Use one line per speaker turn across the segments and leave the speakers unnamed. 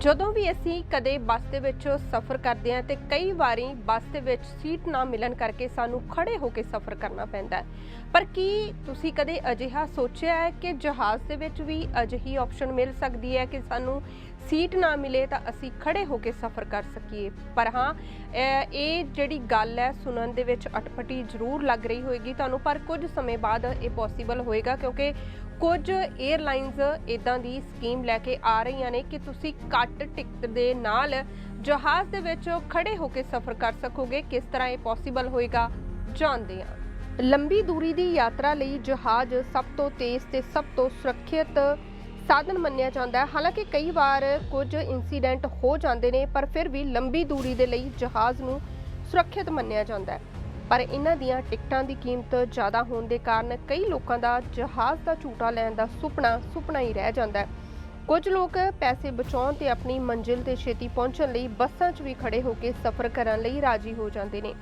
ਜਦੋਂ ਵੀ ਅਸੀਂ ਕਦੇ ਬੱਸ ਦੇ ਵਿੱਚ ਸਫ਼ਰ ਕਰਦੇ ਹਾਂ ਤੇ ਕਈ ਵਾਰੀ ਬੱਸ ਦੇ ਵਿੱਚ ਸੀਟ ਨਾ ਮਿਲਣ ਕਰਕੇ ਸਾਨੂੰ ਖੜੇ ਹੋ ਕੇ ਸਫ਼ਰ ਕਰਨਾ ਪੈਂਦਾ ਹੈ। ਪਰ ਕੀ ਤੁਸੀਂ ਕਦੇ ਅਜਿਹਾ ਸੋਚਿਆ ਹੈ ਕਿ ਜਹਾਜ਼ ਦੇ ਵਿੱਚ ਵੀ ਅਜਿਹੀ ਆਪਸ਼ਨ ਮਿਲ ਸਕਦੀ ਹੈ ਕਿ ਸਾਨੂੰ ਸੀਟ ਨਾ ਮਿਲੇ ਤਾਂ ਅਸੀਂ ਖੜੇ ਹੋ ਕੇ ਸਫ਼ਰ ਕਰ ਸਕੀਏ? ਪਰ ਹਾਂ ਇਹ ਇਹ ਜਿਹੜੀ ਗੱਲ ਹੈ ਸੁਣਨ ਦੇ ਵਿੱਚ ਅਟਪਟੀ ਜ਼ਰੂਰ ਲੱਗ ਰਹੀ ਹੋਏਗੀ ਤੁਹਾਨੂੰ, ਪਰ ਕੁਝ ਸਮੇਂ ਬਾਅਦ ਇਹ ਪੋਸੀਬਲ ਹੋਏਗਾ ਕਿਉਂਕਿ ਕੁਝ 에ਅਰਲਾਈਨਸ ਇਦਾਂ ਦੀ ਸਕੀਮ ਲੈ ਕੇ ਆ ਰਹੀਆਂ ਨੇ ਕਿ ਤੁਸੀਂ ਘੱਟ ਟਿਕਟ ਦੇ ਨਾਲ ਜਹਾਜ਼ ਦੇ ਵਿੱਚ ਖੜੇ ਹੋ ਕੇ ਸਫ਼ਰ ਕਰ ਸਕੋਗੇ। ਕਿਸ ਤਰ੍ਹਾਂ ਇਹ ਪੋਸੀਬਲ ਹੋਏਗਾ? ਜਾਣਦੇ ਹਾਂ। ਲੰਬੀ ਦੂਰੀ ਦੀ ਯਾਤਰਾ ਲਈ ਜਹਾਜ਼ ਸਭ ਤੋਂ ਤੇਜ਼ ਤੇ ਸਭ ਤੋਂ ਸੁਰੱਖਿਅਤ ਸਾਧਨ ਮੰਨਿਆ ਜਾਂਦਾ ਹੈ। ਹਾਲਾਂਕਿ ਕਈ ਵਾਰ ਕੁਝ ਇਨਸੀਡੈਂਟ ਹੋ ਜਾਂਦੇ ਨੇ, ਪਰ ਫਿਰ ਵੀ ਲੰਬੀ ਦੂਰੀ ਦੇ ਲਈ ਜਹਾਜ਼ ਨੂੰ ਸੁਰੱਖਿਅਤ ਮੰਨਿਆ ਜਾਂਦਾ ਹੈ। ਪਰ ਇਹਨਾਂ ਦੀਆਂ ਟਿਕਟਾਂ ਦੀ ਕੀਮਤ ਜ਼ਿਆਦਾ ਹੋਣ ਦੇ ਕਾਰਨ ਕਈ ਲੋਕਾਂ ਦਾ ਜਹਾਜ਼ ਦਾ ਝੂਟਾ ਲੈਣ ਦਾ ਸੁਪਨਾ ਸੁਪਨਾ ਹੀ ਰਹਿ ਜਾਂਦਾ ਹੈ। ਕੁਝ ਲੋਕ ਪੈਸੇ ਬਚਾਉਣ ਤੇ ਆਪਣੀ ਮੰਜ਼ਿਲ ਤੇ ਛੇਤੀ ਪਹੁੰਚਣ ਲਈ ਬੱਸਾਂ 'ਚ ਵੀ ਖੜੇ ਹੋ ਕੇ ਸਫ਼ਰ ਕਰਨ ਲਈ ਰਾਜੀ ਹੋ ਜਾਂਦੇ ਨੇ।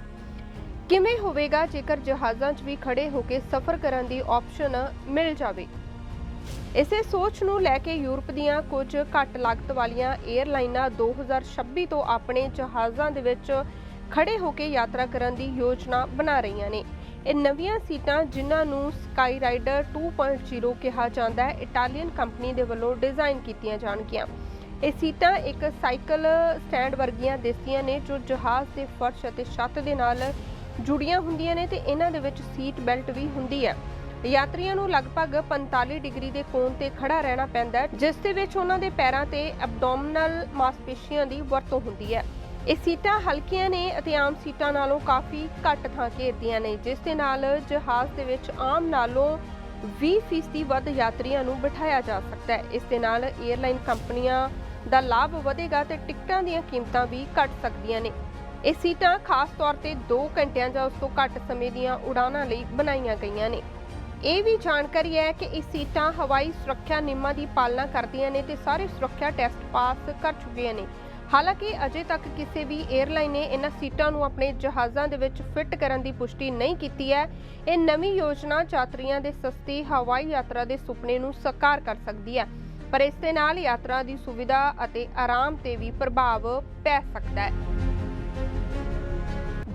ਕਿਵੇਂ ਹੋਵੇਗਾ ਜੇਕਰ ਜਹਾਜ਼ਾਂ 'ਚ ਵੀ ਖੜੇ ਹੋ ਕੇ ਸਫ਼ਰ ਕਰਨ ਦੀ ਆਪਸ਼ਨ ਮਿਲ ਜਾਵੇ? ਇਸੇ ਸੋਚ ਨੂੰ ਲੈ ਕੇ ਯੂਰਪ ਦੀਆਂ ਕੁਝ ਘੱਟ ਲਾਗਤ ਵਾਲੀਆਂ 에ਅਰਲਾਈਨਾਂ 2026 ਤੋਂ ਆਪਣੇ ਜਹਾਜ਼ਾਂ ਦੇ ਵਿੱਚ ਖੜੇ ਹੋ ਕੇ ਯਾਤਰਾ ਕਰਨ ਦੀ ਯੋਜਨਾ ਬਣਾ ਰਹੀਆਂ ਨੇ। ਇਹ ਨਵੀਆਂ ਸੀਟਾਂ ਜਿਨ੍ਹਾਂ ਨੂੰ ਸਕਾਈ ਰਾਈਡਰ 2.0 ਕਿਹਾ ਜਾਂਦਾ ਹੈ ਇਟਾਲੀਅਨ ਕੰਪਨੀ ਦੇ ਵੱਲੋਂ ਡਿਜ਼ਾਈਨ ਕੀਤੀਆਂ ਜਾਣਗੀਆਂ। ਇਹ ਸੀਟਾਂ ਇੱਕ ਸਾਈਕਲ ਸਟੈਂਡ ਵਰਗੀਆਂ ਦਿਸਦੀਆਂ ਨੇ ਜੋ ਜਹਾਜ਼ ਦੇ ਫਰਸ਼ ਅਤੇ ਛੱਤ ਦੇ ਨਾਲ ਜੁੜੀਆਂ ਹੁੰਦੀਆਂ ਨੇ ਤੇ ਇਹਨਾਂ ਦੇ ਵਿੱਚ ਸੀਟ ਬੈਲਟ ਵੀ ਹੁੰਦੀ ਹੈ। ਯਾਤਰੀਆਂ ਨੂੰ ਲਗਭਗ 45 ਡਿਗਰੀ ਦੇ ਕੋਣ ਤੇ ਖੜਾ ਰਹਿਣਾ ਪੈਂਦਾ ਹੈ, ਜਿਸ ਦੇ ਵਿੱਚ ਉਹਨਾਂ ਦੇ ਪੈਰਾਂ ਤੇ ਐਬਡੋਮਨਲ ਮਾਸਪੇਸ਼ੀਆਂ ਦੀ ਵਰਤੋਂ ਹੁੰਦੀ ਹੈ। ਇਹ ਸੀਟਾਂ ਹਲਕੀਆਂ ਨੇ ਅਤੇ ਆਮ ਸੀਟਾਂ ਨਾਲੋਂ ਕਾਫੀ ਘੱਟ ਥਾਂ ਘੇਰਦੀਆਂ ਨੇ, ਜਿਸ ਦੇ ਨਾਲ ਜਹਾਜ਼ ਦੇ ਵਿੱਚ ਆਮ ਨਾਲੋਂ 20% ਵੱਧ ਯਾਤਰੀਆਂ ਨੂੰ ਬਿਠਾਇਆ ਜਾ ਸਕਦਾ ਹੈ। ਇਸ ਦੇ ਨਾਲ 에ਅਰਲਾਈਨ ਕੰਪਨੀਆਂ ਦਾ ਲਾਭ ਵਧੇਗਾ ਤੇ ਟਿਕਟਾਂ ਦੀਆਂ ਕੀਮਤਾਂ ਵੀ ਘਟ ਸਕਦੀਆਂ ਨੇ। ਇਹ ਸੀਟਾਂ ਖਾਸ ਤੌਰ ਤੇ 2 ਘੰਟਿਆਂ ਜਾਂ ਉਸ ਤੋਂ ਘੱਟ ਸਮੇਂ ਦੀਆਂ ਉਡਾਣਾਂ ਲਈ ਬਣਾਈਆਂ ਗਈਆਂ ਨੇ। ਇਹ ਵੀ ਜਾਣਕਾਰੀ ਹੈ ਕਿ ਇਹ ਸੀਟਾਂ ਹਵਾਈ ਸੁਰੱਖਿਆ ਨਿਯਮਾਂ ਦੀ ਪਾਲਣਾ ਕਰਦੀਆਂ ਨੇ ਤੇ ਸਾਰੇ ਸੁਰੱਖਿਆ ਟੈਸਟ ਪਾਸ ਕਰ ਚੁੱਕੀਆਂ ਨੇ। ਹਾਲਾਂਕਿ ਅਜੇ ਤੱਕ ਕਿਸੇ ਵੀ 에ਅਰਲਾਈਨ ਨੇ ਇਹਨਾਂ ਸੀਟਾਂ ਨੂੰ ਆਪਣੇ ਜਹਾਜ਼ਾਂ ਦੇ ਵਿੱਚ ਫਿੱਟ ਕਰਨ ਦੀ ਪੁਸ਼ਟੀ ਨਹੀਂ ਕੀਤੀ ਹੈ। ਇਹ ਨਵੀਂ ਯੋਜਨਾ ਯਾਤਰੀਆਂ ਦੇ ਸਸਤੀ ਹਵਾਈ ਯਾਤਰਾ ਦੇ ਸੁਪਨੇ ਨੂੰ ਸਾਕਾਰ ਕਰ ਸਕਦੀ ਹੈ, ਪਰ ਇਸ ਦੇ ਨਾਲ ਯਾਤਰਾ ਦੀ ਸੁਵਿਧਾ ਅਤੇ ਆਰਾਮ ਤੇ ਵੀ ਪ੍ਰਭਾਵ ਪੈ ਸਕਦਾ ਹੈ।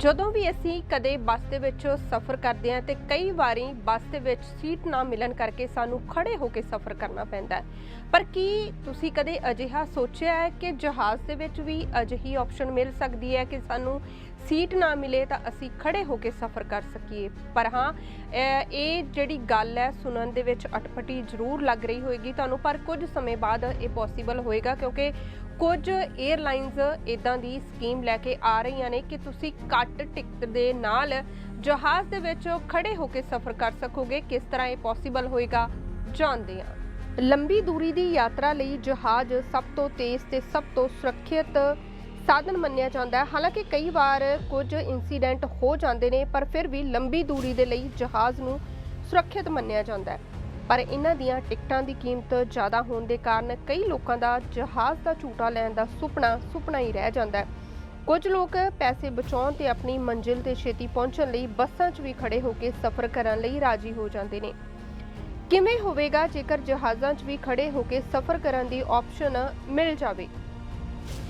ਜਦੋਂ ਵੀ ਅਸੀਂ ਕਦੇ ਬੱਸ ਦੇ ਵਿੱਚ ਸਫ਼ਰ ਕਰਦੇ ਹਾਂ ਤੇ ਕਈ ਵਾਰੀ ਬੱਸ ਦੇ ਵਿੱਚ ਸੀਟ ਨਾ ਮਿਲਣ ਕਰਕੇ ਸਾਨੂੰ ਖੜੇ ਹੋ ਕੇ ਸਫ਼ਰ ਕਰਨਾ ਪੈਂਦਾ ਹੈ। ਪਰ ਕੀ ਤੁਸੀਂ ਕਦੇ ਅਜਿਹਾ ਸੋਚਿਆ ਹੈ ਕਿ ਜਹਾਜ਼ ਦੇ ਵਿੱਚ ਵੀ ਅਜਿਹੀ ਆਪਸ਼ਨ ਮਿਲ ਸਕਦੀ ਹੈ ਕਿ ਸਾਨੂੰ ਸੀਟ ਨਾ ਮਿਲੇ ਤਾਂ ਅਸੀਂ ਖੜੇ ਹੋ ਕੇ ਸਫ਼ਰ ਕਰ ਸਕੀਏ? ਪਰ ਹਾਂ ਇਹ ਇਹ ਜਿਹੜੀ ਗੱਲ ਹੈ ਸੁਣਨ ਦੇ ਵਿੱਚ ਅਟਪਟੀ ਜ਼ਰੂਰ ਲੱਗ ਰਹੀ ਹੋਏਗੀ ਤੁਹਾਨੂੰ, ਪਰ ਕੁਝ ਸਮੇਂ ਬਾਅਦ ਇਹ ਪੋਸੀਬਲ ਹੋਏਗਾ ਕਿਉਂਕਿ ਕੁਝ 에ਅਰਲਾਈਨਸ ਇਦਾਂ ਦੀ ਸਕੀਮ ਲੈ ਕੇ ਆ ਰਹੀਆਂ ਨੇ ਕਿ ਤੁਸੀਂ ਘੱਟ ਟਿਕਟ ਦੇ ਨਾਲ ਜਹਾਜ਼ ਦੇ ਵਿੱਚ ਖੜੇ ਹੋ ਕੇ ਸਫ਼ਰ ਕਰ ਸਕੋਗੇ। ਕਿਸ ਤਰ੍ਹਾਂ ਇਹ ਪੋਸੀਬਲ ਹੋਏਗਾ? ਜਾਣਦੇ ਹਾਂ। ਲੰਬੀ ਦੂਰੀ ਦੀ ਯਾਤਰਾ ਲਈ ਜਹਾਜ਼ ਸਭ ਤੋਂ ਤੇਜ਼ ਤੇ ਸਭ ਤੋਂ ਸੁਰੱਖਿਅਤ ਸਾਧਨ ਮੰਨਿਆ ਜਾਂਦਾ ਹੈ। ਹਾਲਾਂਕਿ ਕਈ ਵਾਰ ਕੁਝ ਇਨਸੀਡੈਂਟ ਹੋ ਜਾਂਦੇ ਨੇ, ਪਰ ਫਿਰ ਵੀ ਲੰਬੀ ਦੂਰੀ ਦੇ ਲਈ ਜਹਾਜ਼ ਨੂੰ ਸੁਰੱਖਿਅਤ ਮੰਨਿਆ ਜਾਂਦਾ ਹੈ। ਪਰ ਇਹਨਾਂ ਦੀਆਂ ਟਿਕਟਾਂ ਦੀ ਕੀਮਤ ਜ਼ਿਆਦਾ ਹੋਣ ਦੇ ਕਾਰਨ ਕਈ ਲੋਕਾਂ ਦਾ ਜਹਾਜ਼ ਦਾ ਝੂਟਾ ਲੈਣ ਦਾ ਸੁਪਨਾ ਸੁਪਨਾ ਹੀ ਰਹਿ ਜਾਂਦਾ ਹੈ। ਕੁਝ ਲੋਕ ਪੈਸੇ ਬਚਾਉਣ ਤੇ ਆਪਣੀ ਮੰਜ਼ਿਲ ਤੇ ਛੇਤੀ ਪਹੁੰਚਣ ਲਈ ਬੱਸਾਂ 'ਚ ਵੀ ਖੜੇ ਹੋ ਕੇ ਸਫ਼ਰ ਕਰਨ ਲਈ ਰਾਜੀ ਹੋ ਜਾਂਦੇ ਨੇ। ਕਿਵੇਂ ਹੋਵੇਗਾ ਜੇਕਰ ਜਹਾਜ਼ਾਂ 'ਚ ਵੀ ਖੜੇ ਹੋ ਕੇ ਸਫ਼ਰ ਕਰਨ ਦੀ ਆਪਸ਼ਨ ਮਿਲ ਜਾਵੇ?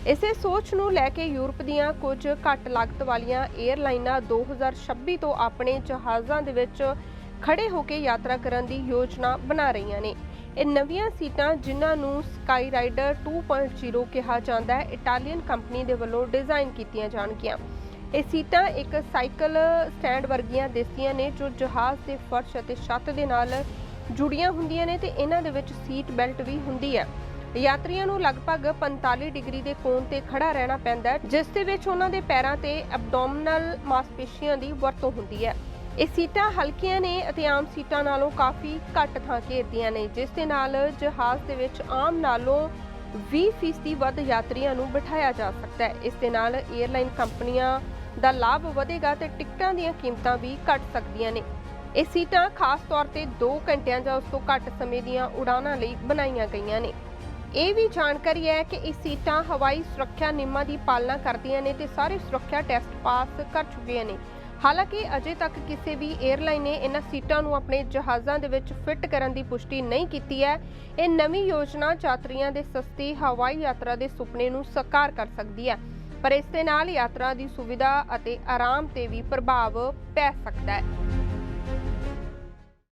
ਇਸੇ ਸੋਚ ਨੂੰ ਲੈ ਕੇ ਯੂਰਪ ਦੀਆਂ ਕੁਝ ਘੱਟ ਲਾਗਤ ਵਾਲੀਆਂ 에ਅਰਲਾਈਨਾਂ 2026 ਤੋਂ ਆਪਣੇ ਜਹਾਜ਼ਾਂ ਦੇ ਵਿੱਚ ਖੜੇ ਹੋ ਕੇ ਯਾਤਰਾ ਕਰਨ ਦੀ ਯੋਜਨਾ ਬਣਾ ਰਹੀਆਂ ਨੇ। ਇਹ ਨਵੀਆਂ ਸੀਟਾਂ ਜਿਨ੍ਹਾਂ ਨੂੰ ਸਕਾਈ ਰਾਈਡਰ 2.0 ਕਿਹਾ ਜਾਂਦਾ ਹੈ ਇਟਾਲੀਅਨ ਕੰਪਨੀ ਦੇ ਵੱਲੋਂ ਡਿਜ਼ਾਈਨ ਕੀਤੀਆਂ ਜਾਣਗੀਆਂ। ਇਹ ਸੀਟਾਂ ਇੱਕ ਸਾਈਕਲ ਸਟੈਂਡ ਵਰਗੀਆਂ ਦਿਸਦੀਆਂ ਨੇ, ਜੋ ਜਹਾਜ਼ ਦੇ ਫਰਸ਼ ਅਤੇ ਛੱਤ ਦੇ ਨਾਲ ਜੁੜੀਆਂ ਹੁੰਦੀਆਂ ਨੇ ਤੇ ਇਹਨਾਂ ਦੇ ਵਿੱਚ ਸੀਟ ਬੈਲਟ ਵੀ ਹੁੰਦੀ ਹੈ। ਯਾਤਰੀਆਂ ਨੂੰ ਲਗਭਗ 45 ਡਿਗਰੀ ਦੇ ਕੋਣ ਤੇ ਖੜਾ ਰਹਿਣਾ ਪੈਂਦਾ ਹੈ, ਜਿਸ ਦੇ ਵਿੱਚ ਉਹਨਾਂ ਦੇ ਪੈਰਾਂ ਤੇ ਐਬਡੋਮਨਲ ਮਾਸਪੇਸ਼ੀਆਂ ਦੀ ਵਰਤੋਂ ਹੁੰਦੀ ਹੈ। ਇਹ ਸੀਟਾਂ ਹਲਕੀਆਂ ਨੇ ਅਤੇ ਆਮ ਸੀਟਾਂ ਨਾਲੋਂ ਕਾਫੀ ਘੱਟ ਥਾਂ ਘੇਰਦੀਆਂ ਨੇ, ਜਿਸ ਦੇ ਨਾਲ ਜਹਾਜ਼ ਦੇ ਵਿੱਚ ਆਮ ਨਾਲੋਂ 20% ਵੱਧ ਯਾਤਰੀਆਂ ਨੂੰ ਬਿਠਾਇਆ ਜਾ ਸਕਦਾ ਹੈ। ਇਸ ਦੇ ਨਾਲ 에ਅਰਲਾਈਨ ਕੰਪਨੀਆਂ ਦਾ ਲਾਭ ਵਧੇਗਾ ਤੇ ਟਿਕਟਾਂ ਦੀਆਂ ਕੀਮਤਾਂ ਵੀ ਘਟ ਸਕਦੀਆਂ ਨੇ। ਇਹ ਸੀਟਾਂ ਖਾਸ ਤੌਰ ਤੇ 2 ਘੰਟਿਆਂ ਜਾਂ ਉਸ ਤੋਂ ਘੱਟ ਸਮੇਂ ਦੀਆਂ ਉਡਾਣਾਂ ਲਈ ਬਣਾਈਆਂ ਗਈਆਂ ਨੇ। ਇਹ ਵੀ ਜਾਣਕਾਰੀ ਹੈ ਕਿ ਇਹ ਸੀਟਾਂ ਹਵਾਈ ਸੁਰੱਖਿਆ ਨਿਯਮਾਂ ਦੀ ਪਾਲਣਾ ਕਰਦੀਆਂ ਨੇ ਤੇ ਸਾਰੇ ਸੁਰੱਖਿਆ ਟੈਸਟ ਪਾਸ ਕਰ ਚੁੱਕੀਆਂ ਨੇ। ਹਾਲਾਂਕਿ ਅਜੇ ਤੱਕ ਕਿਸੇ ਵੀ 에ਅਰਲਾਈਨ ਨੇ ਇਹਨਾਂ ਸੀਟਾਂ ਨੂੰ ਆਪਣੇ ਜਹਾਜ਼ਾਂ ਦੇ ਵਿੱਚ ਫਿੱਟ ਕਰਨ ਦੀ ਪੁਸ਼ਟੀ ਨਹੀਂ ਕੀਤੀ ਹੈ। ਇਹ ਨਵੀਂ ਯੋਜਨਾ ਯਾਤਰੀਆਂ ਦੇ ਸਸਤੀ ਹਵਾਈ ਯਾਤਰਾ ਦੇ ਸੁਪਨੇ ਨੂੰ ਸਾਕਾਰ ਕਰ ਸਕਦੀ ਹੈ, ਪਰ ਇਸ ਦੇ ਨਾਲ ਯਾਤਰਾ ਦੀ ਸੁਵਿਧਾ ਅਤੇ ਆਰਾਮ ਤੇ ਵੀ ਪ੍ਰਭਾਵ ਪੈ ਸਕਦਾ ਹੈ।